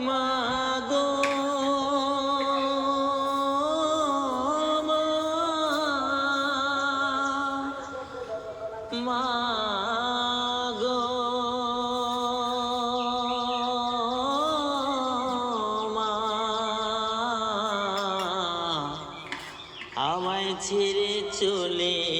মাগো মা আমায় ছেড়ে চলে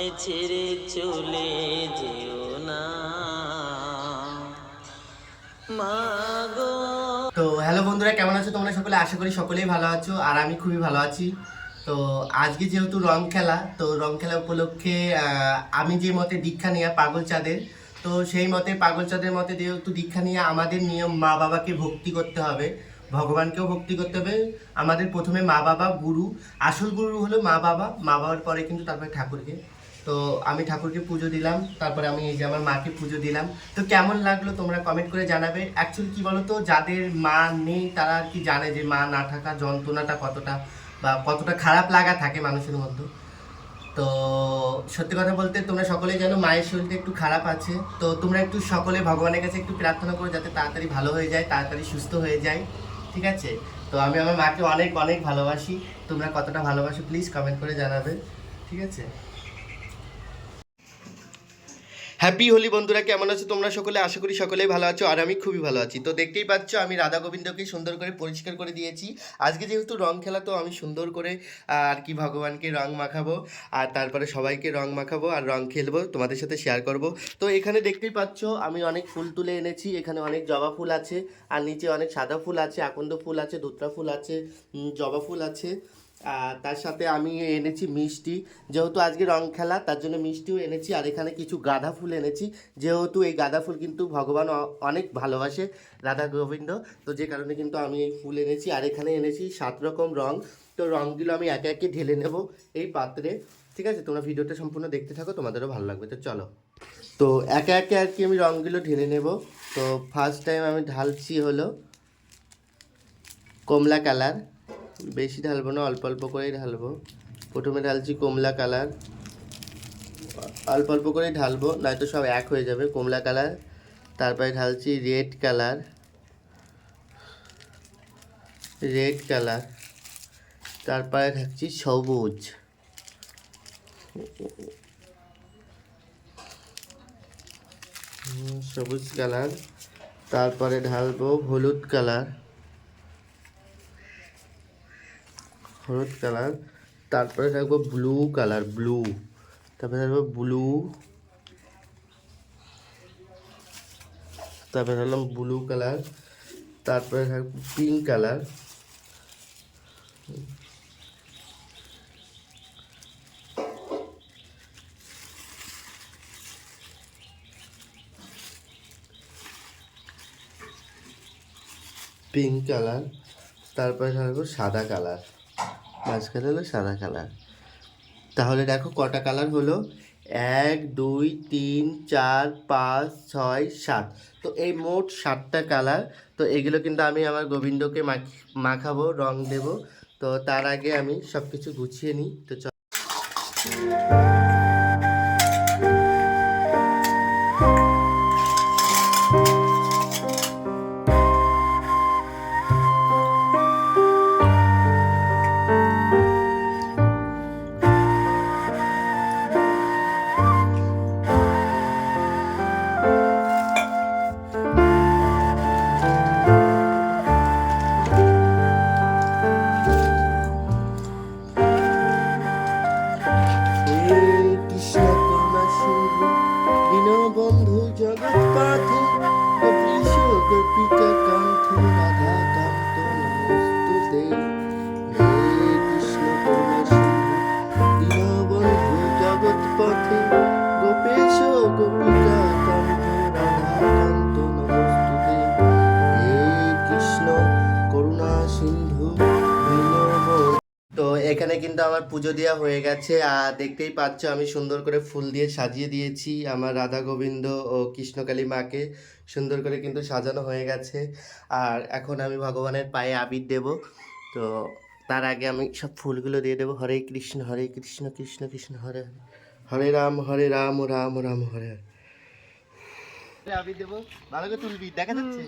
আমায় ছেড়ে চলে যেও না। মাগো তো হ্যালো বন্ধুরা, কেমন আছো তোমরা সকলে? আশা করি সকলেই ভালো আছো, আর আমি খুবই ভালো আছি। তো আজকে যেহেতু রং খেলা, তো রং খেলা উপলক্ষে আমি যে মতে দীক্ষা নেওয়া পাগল চাঁদের, তো সেই মতে পাগল চাঁদের মতে যেহেতু দীক্ষা নিয়ে আমাদের নিয়ম মা বাবাকে ভক্তি করতে হবে, ভগবানকেও ভক্তি করতে হবে। আমাদের প্রথমে মা বাবা, গুরু, আসল গুরু হলো মা বাবা, মা বাবার পরে কিন্তু তারপরে ঠাকুরকে। তো আমি ঠাকুরকে পুজো দিলাম, তারপরে আমি এই যে আমার মাকে পুজো দিলাম। তো কেমন লাগল তোমরা কমেন্ট করে জানাবে। অ্যাকচুয়ালি কি তো যাদের মা নেই তারা আর কি জানে যে মা না থাকা যন্ত্রণাটা কতটা বা কতটা খারাপ লাগা থাকে মানুষের মধ্যে। তো সত্যি কথা বলতে তোমরা সকলেই জানো মায়ের শরীরটা একটু খারাপ আছে। তো তোমরা একটু সকলে ভগবানের কাছে একটু প্রার্থনা করো যাতে তাড়াতাড়ি ভালো হয়ে যায়, তাড়াতাড়ি সুস্থ হয়ে যায়। ঠিক আছে? তো আমি আমার মাকে অনেক অনেক ভালোবাসি। তোমরা কতটা ভালোবাসো প্লিজ কমেন্ট করে জানাবে। ঠিক আছে? হ্যাপি হোলি বন্ধুরা, কেমন আছো তোমরা সকলে? আশা করি সকলেই ভালো আছো, আর আমি খুবই ভালো আছি। তো দেখতেই পাচ্ছ, আমি রাধা গোবিন্দকে সুন্দর করে পরিষ্কার করে দিয়েছি। আজকে যেহেতু রং খেলা, তো আমি সুন্দর করে আর কি ভগবানকে রং মাখাবো, আর তারপরে সবাইকে রং মাখাবো, আর রং খেলব, তোমাদের সাথে শেয়ার করব। তো এখানে দেখতেই পাচ্ছ, আমি অনেক ফুল তুলে এনেছি, এখানে অনেক জবা ফুল আছে, আর নিচে অনেক সাদা ফুল আছে, আকন্দ ফুল আছে, ধুতরা ফুল আছে জবা ফুল আছে। তার সাথে আমি এনেছি মিষ্টি। যেহেতু আজকে রং খেলা, তার জন্য মিষ্টিও এনেছি, আর এখানে কিছু গাঁদা ফুল এনেছি। যেহেতু এই গাঁদা ফুল কিন্তু ভগবান অনেক ভালোবাসে, রাধা গোবিন্দ, তো যে কারণে কিন্তু আমি এই ফুল এনেছি। আর এখানে এনেছি সাত রকম রং, তো রঙগুলো আমি একে একে ঢেলে নেব এই পাত্রে। ঠিক আছে? তোমরা ভিডিওটা সম্পূর্ণ দেখতে থাকো, তোমাদেরও ভালো লাগবে। তো চলো। তো একে একে আর কি আমি রঙগুলো ঢেলে নেব। তো ফার্স্ট টাইম আমি ঢালছি হলো কমলা কালার। বেশি ঢালবো না, অল্প অল্প করেই ঢালবো। প্রথমে ঢালছি কমলা কালার। অল্প অল্প করেই ঢালবো, নয়তো সব এক হয়ে যাবে। কমলা কালার, তারপরে ঢালছি রেড কালার। রেড কালার, তারপরে ঢাকছি সবুজ। সবুজ কালার, তারপরে ঢালবো হলুদ কালার। হলুদ কালার, তারপরে থাকব ব্লু কালার ব্লু তারপরে থাকব ব্লু তারপরে থাকলাম ব্লু কালার, তারপরে থাকব পিঙ্ক কালার. পিঙ্ক কালার, তারপরে সাদা কালার. মাঝখানে হলো সাদা কালার তাহলে দেখো কটা কালার হলো? এক, দুই, তিন, চার, পাঁচ, ছয়, সাত। তো এই মোট সাতটা কালার তো এগুলো কিন্তু আমি আমার গোবিন্দকে মাখ- মাখাবো, রং দেব। তো তার আগে আমি সব কিছু গুছিয়ে নিই। তো চল দীনবন্ধু কিন্তু আমার পুজো দেওয়া হয়ে গেছে। আর দেখতেই পাচ্ছ আমি সুন্দর করে ফুল দিয়ে সাজিয়ে দিয়েছি। আমার রাধা গোবিন্দ ও কৃষ্ণকালী মাকে সুন্দর করে কিন্তু সাজানো হয়ে গেছে। আর এখন আমি ভগবানের পায়ে আবির দেব। তো তার আগে আমি সব ফুলগুলো দিয়ে দেবো। হরে কৃষ্ণ হরে কৃষ্ণ কৃষ্ণ কৃষ্ণ হরে হরে। হরে রাম হরে রাম রাম রাম হরে হরে। আবির দেবো। ভালো করে তুলবি দেখা যাচ্ছে।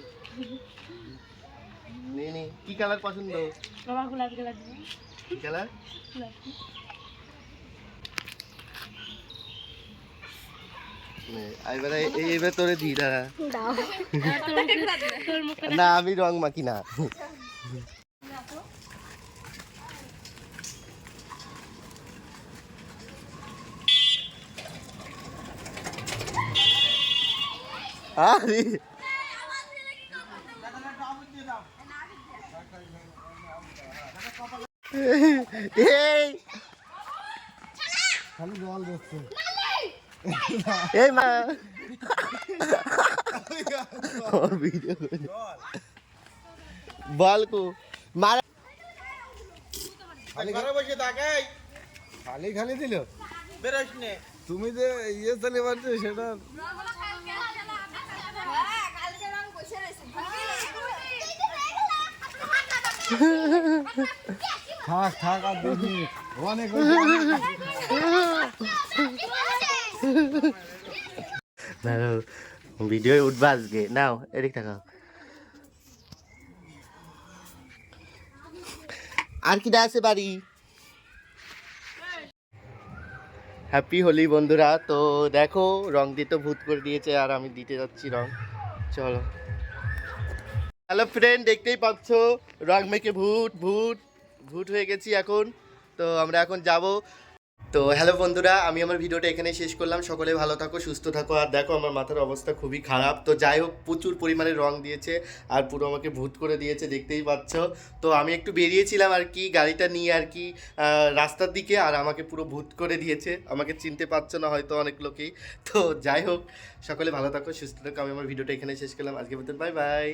নে নে কি কালার পছন্দ? গোলাপি কালার কি কালার? দি দাঁড়া। না আমি রং মাখি না। আরে এই। এই মা। ওর ভিডিও বল কো। মারা। খালি ঘরে বসে থাকাই খালি খালি দিল। বেরোস নে। তুমি যে ইয়ে চালে পারছ সেটা থাক থাক আর দেখি ভিডিও উঠবা আজকে। নাও, এদিক টাকা আর কি আছে বাড়ি হ্যাপি হোলি বন্ধুরা। তো দেখো, রং দিয়ে তো ভূত করে দিয়েছে, আর আমি দিতে যাচ্ছি রং। চলো। হ্যালো ফ্রেন্ড দেখতেই পাচ্ছ? রং মেখে ভূত ভূত। ভূত হয়ে গেছি এখন। তো আমরা এখন যাব। তো হ্যালো বন্ধুরা, আমি আমার ভিডিওটা এখানে শেষ করলাম। সকলে ভালো থাকো, সুস্থ থাকো। আর দেখো, আমার মাথার অবস্থা খুবই খারাপ। তো যাই হোক, প্রচুর পরিমাণে রং দিয়েছে আর পুরো আমাকে ভূত করে দিয়েছে, দেখতেই পাচ্ছ। তো আমি একটু বেরিয়েছিলাম আর কি, গাড়িটা নিয়ে আর কি রাস্তার দিকে আর আমাকে পুরো ভূত করে দিয়েছে। আমাকে চিনতে পারছ না হয়তো অনেক লোকেই। তো যাই হোক, সকলে ভালো থাকো, সুস্থ থাকো। আমি আমার ভিডিওটা এখানে শেষ করলাম। আজকে মতন বাই বাই